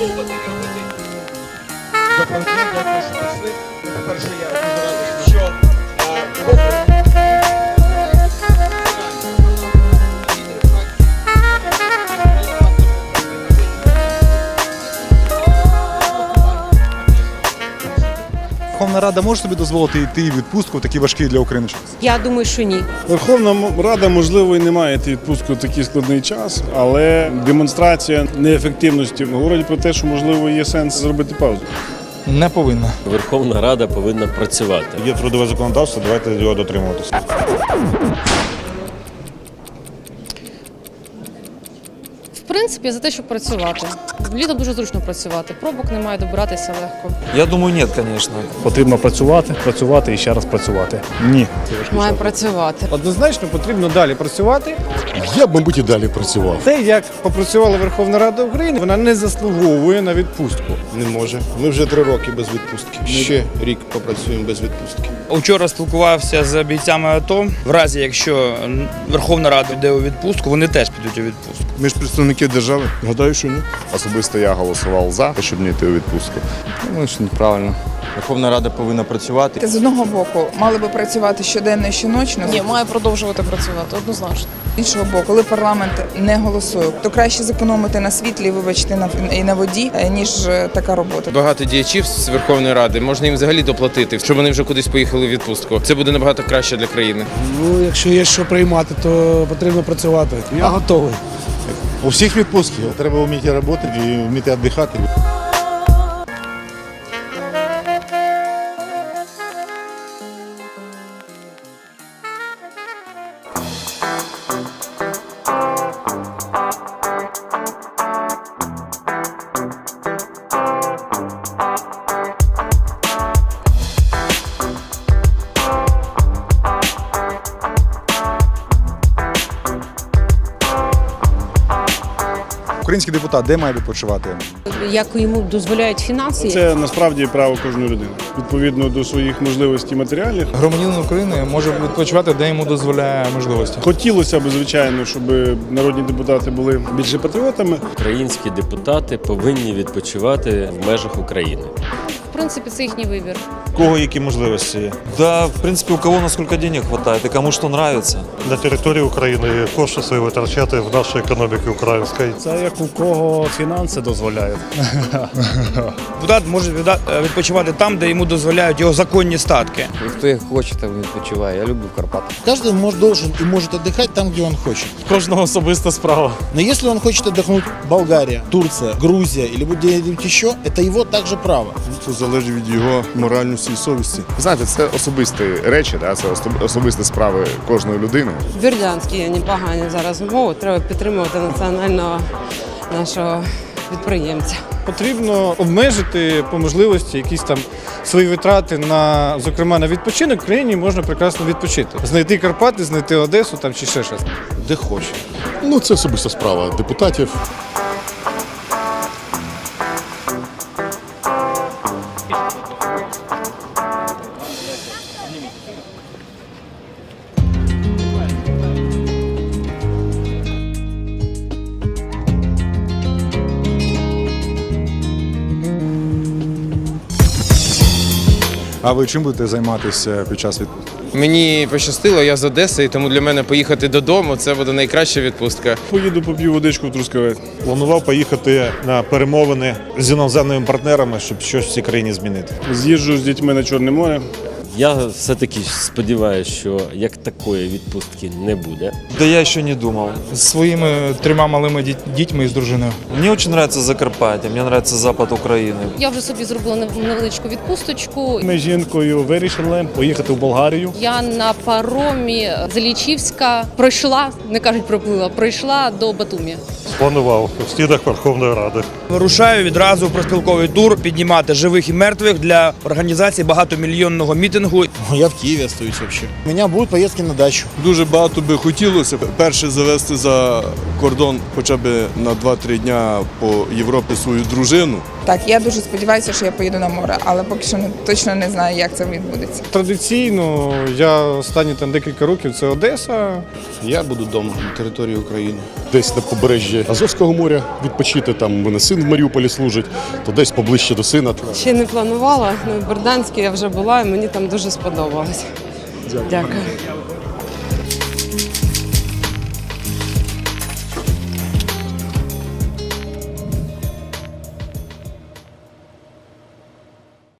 робити. Дякую, дякую, що прийшли. Я Верховна Рада може собі дозволити йти в відпустку в такі важкі для України час? Я думаю, що ні. Верховна Рада, можливо, і не має йти відпустку в такий складний час, але демонстрація неефективності говорить про те, що можливо є сенс зробити паузу. Не повинна. Верховна Рада повинна працювати. Є трудове законодавство, давайте його дотримуватися. В принципі, за те, щоб працювати. Літом дуже зручно працювати. Пробок немає, добиратися легко. Я думаю, ні, звісно. Потрібно працювати, працювати і ще раз працювати. Ні. Має працювати. однозначно потрібно далі працювати. Я б, мабуть, і далі працював. Те, як попрацювала Верховна Рада України, вона не заслуговує на відпустку. Не може. Ми вже три роки без відпустки. Ще рік попрацюємо без відпустки. Учора спілкувався з бійцями АТО. В разі, якщо Верховна Рада йде у відпустку, вони теж підуть у відпустку. Ми ж представники держави. Гадаю, що ні. Особисто я голосував за, щоб не йти у відпустку. Думаю, що неправильно. Верховна Рада повинна працювати. З одного боку, мали би працювати щоденно і щоночно. Ні, має продовжувати працювати, однозначно. З іншого боку, коли парламент не голосує, то краще зекономити на світлі, вибачте, на і на воді, е, ніж е, така робота. Багато діячів з Верховної Ради можна їм взагалі доплатити, щоб вони вже кудись поїхали у відпустку. Це буде набагато краще для країни. Ну, якщо є що приймати, то потрібно працювати. Я готовий. У всіх відпустки. Треба вміти працювати і вміти віддихати. Український депутат де має відпочивати? Як йому дозволяють фінанси, Це насправді право кожної людини відповідно до своїх можливостей матеріальних. Громадянин України може відпочивати, де йому дозволяє можливості. Хотілося б, звичайно, щоб народні депутати були більше патріотами. Українські депутати повинні відпочивати в межах України В принципі, це їхній вибір. У кого які можливості є? Да, в принципе, у кого насколько денег хватает и кому что нравится. На території України кошти свої витрачати в нашій економіці української. Це як у кого фінанси дозволяють. Депутат може відда- е, відпочивати там, де йому дозволяють його законні статки. Хто як хоче, там відпочиває. Я люблю Карпати. Каждый может, должен и может отдыхать там, где он хочет. Кожного особиста справа. Но если он хочет отдохнуть Болгария, Турция, Грузия или где-нибудь еще, это его также право. Залежить від його моральності і совісті. Знаєте, це особисті речі, да? це особисті справи кожної людини. Бердянські непогані зараз умови. Треба підтримувати національного нашого підприємця. Потрібно обмежити по можливості якісь там свої витрати на, зокрема, на відпочинок. В країні можна прекрасно відпочити. Знайти Карпати, знайти Одесу там чи ще щось. Де хоче. Ну, це особиста справа депутатів. А ви чим будете займатися під час відпустки? Мені пощастило, я з Одеси, і тому для мене поїхати додому це буде найкраща відпустка. Поїду поп'ю водичку в Трускавець. Планував поїхати на перемовини з іноземними партнерами, щоб щось в цій країні змінити. З'їжджу з дітьми на Чорне море. Я все-таки сподіваюся, що як такої відпустки не буде. Да я ще не думав. З своїми трьома малими дітьми і з дружиною. Мені дуже подобається Закарпаття, мені подобається запад України. Я вже собі зробила невеличку відпусточку. Ми з жінкою вирішили поїхати в Болгарію. Я на паромі з пройшла, не кажуть проплила, пройшла до Батумі. Планував в стінах Верховної Ради. Вирушаю відразу в проспілковий тур піднімати живих і мертвих для організації багатомільйонного мітингу серфінгу. Я в Києві остаюсь взагалі. У мене будуть поїздки на дачу. Дуже багато би хотілося перше завести за кордон хоча б на 2-3 дня по Європі свою дружину. Так, я дуже сподіваюся, що я поїду на море, але поки що не, точно не знаю, як це відбудеться. Традиційно я останні там декілька років це Одеса. Я буду вдома на території України. десь на побережжі Азовського моря відпочити. Там мене син в Маріуполі служить, то десь поближче до сина. Ще не планувала, але в Берданській я вже була і мені там дуже сподобалось. Дякую. Дякую.